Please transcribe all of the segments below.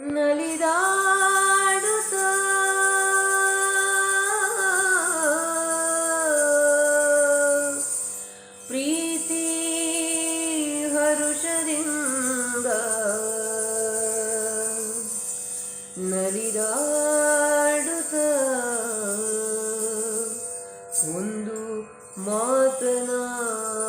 ನಲಿದಾಡುತ್ತ? ಪ್ರೀತಿ ಹರುಷದಿಂದ ನಲಿದಾಡುತ್ತ? ಒಂದು ಮಾತನಾಡೋಣ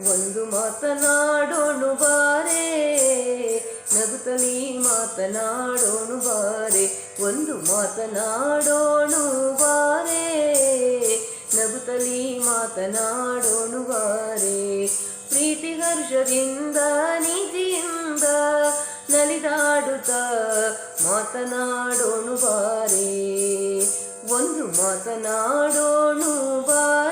ಒಂದು ಮಾತನಾಡೋಣು ಬಾರೆ ನಗುತ್ತಲೇ ಮಾತನಾಡೋಣು ಬಾರೆ, ಒಂದು ಮಾತನಾಡೋಣು ಬಾರೆ ನಗುತಲಿ ಮಾತನಾಡೋಣು ಬಾರೆ. ಪ್ರೀತಿ ಹರ್ಷದಿಂದ ನಿಧಿಯಿಂದ ನಲಿದಾಡುತ್ತ ಮಾತನಾಡೋಣು ಬಾರೆ, ಒಂದು ಮಾತನಾಡೋಣು ಬಾರೆ.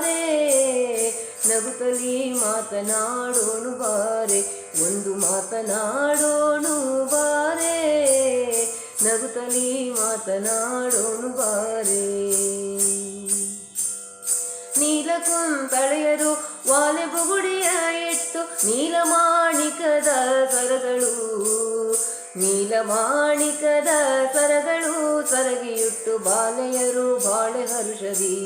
ನಗುತ್ತಲೀ ಮಾತನಾಡೋಣ ಬಾರೆ, ಒಂದು ಮಾತನಾಡೋಣ ಬಾರೆ ನಗುತಲಿ ಮಾತನಾಡೋಣ ಬಾರೆ. ನೀಲಕುಂತಳೆಯರು ವಾಲೆ ಬುಗುಡಿಯ ಇಟ್ಟು ನೀಲಮಾಣಿಕದ ಸರಗಳು ನೀಲಮಾಣಿಕದ ಸರಗಳು ಸರಗಿಯುಟ್ಟು ಬಾಲೆಯರು ಬಾಳೆ ಹರುಷದಿ.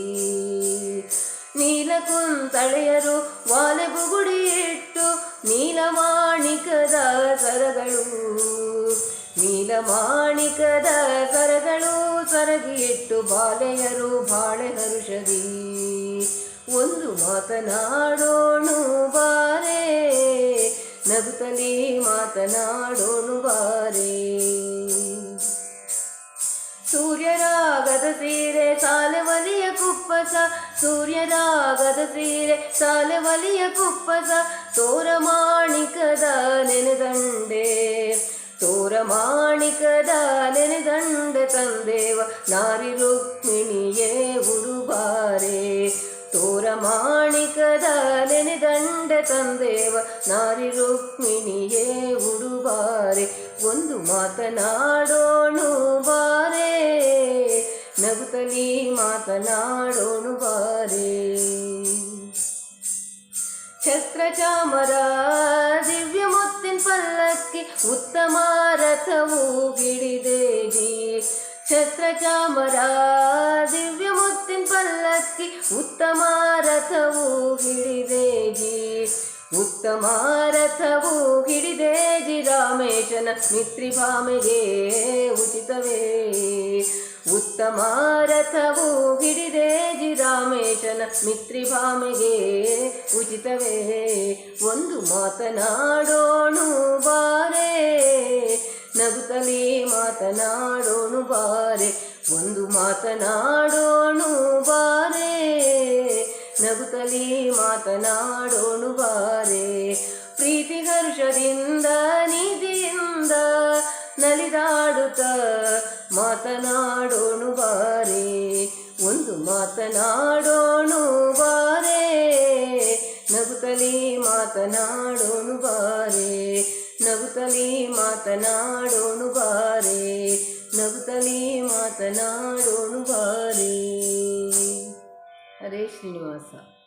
ನೀಲಕುಂತಳೆಯರು ವಾಲೆಬುಗುಡಿಯಿಟ್ಟು ನೀಲಮಾಣಿಕದ ಸರಗಳು ನೀಲಮಾಣಿಕದ ಸರಗಳು ಸರಗಿಯಿಟ್ಟು ಬಾಲೆಯರು ಬಾಳೆ ಹರುಷದಿ ಒಂದು ಮಾತನಾಡೋಣು ಬಾರೆ, ನಗುತ್ತಲೇ ಮಾತನಾಡೋಣು ಬಾರೆ. ಸೂರ್ಯರಾಗದ ಸೀರೆ ಸಾಲವಲಿಯ ಕುಪ್ಪಸ ಸೂರ್ಯರಾಗದ ಸೀರೆ ಸಾಲೆವಲಿಯ ಕುಪ್ಪಸ, ತೋರ ಮಾಣಿಕದ ನೆನೆದಂಡೆ ತೋರ ಮಾಣಿಕದ ನೆನೆದಂಡೆ ತಂದೇವ, ನಾರಿ ರುಕ್ಮಿಣಿಯೇ ಉಡುಬಾರೆ. ತೋರ ಮಾಣಿಕದ ನೆನೆದಂಡೆ ತಂದೇವ, ನಾರಿ ರುಕ್ಮಿಣಿಯೇ ಉಡುಬಾರೆ. ಒಂದು ಮಾತನಾಡೋಣ ಮಾತನಾಡೋಣ ಬಾರೆ. ಛತ್ರಚಾಮರ ದಿವ್ಯ ಮುತ್ತಿನ ಪಲ್ಲಕ್ಕಿ ಉತ್ತಮ ರಥವು ಹಿಡಿದೇಜಿ ಛತ್ರಚಾಮರ ದಿವ್ಯ ಮುತ್ತಿನ ಪಲ್ಲಕ್ಕಿ ಉತ್ತಮ ರಥವು ಹಿಡಿದೇಜಿ ಉತ್ತಮ ರಥವು ಹಿಡಿದೇಜಿ ರಾಮೇಶನ ಮಿತ್ರಿಭಾಮೆಗೆ ಉಚಿತವೇ. ಉತ್ತಮ ರಥವು ರಾಮೇಶನ ಮಿತ್ರಿಭಾಮೆಗೆ ಉಚಿತವೇ. ಒಂದು ಮಾತನಾಡೋಣು ಬಾರೆ, ನಗುತ್ತಲೇ ಮಾತನಾಡೋಣು ಬಾರೆ. ಒಂದು ಮಾತನಾಡೋಣು ಬಾರೆ, ನಗುತ್ತಲೇ ಮಾತನಾಡೋಣು ಬಾರೆ. ಪ್ರೀತಿ ಹರ್ಷದಿಂದ ನಿಧಿಯಿಂದ ನಲಿದಾಡುತ್ತ ಮಾತನಾಡೋಣು ಬಾರೆ. ಒಂದು ಮಾತನಾಡೋಣ ಮಾತನಾಡೋನು ಬಾರೆ ನಗುತ್ತಲಿ ಮಾತನಾಡೋನು ಬಾರೆ ನಗುತ್ತಲಿ ಮಾತನಾಡೋನು ಬಾರೆ. ಹರೇ ಶ್ರೀನಿವಾಸ.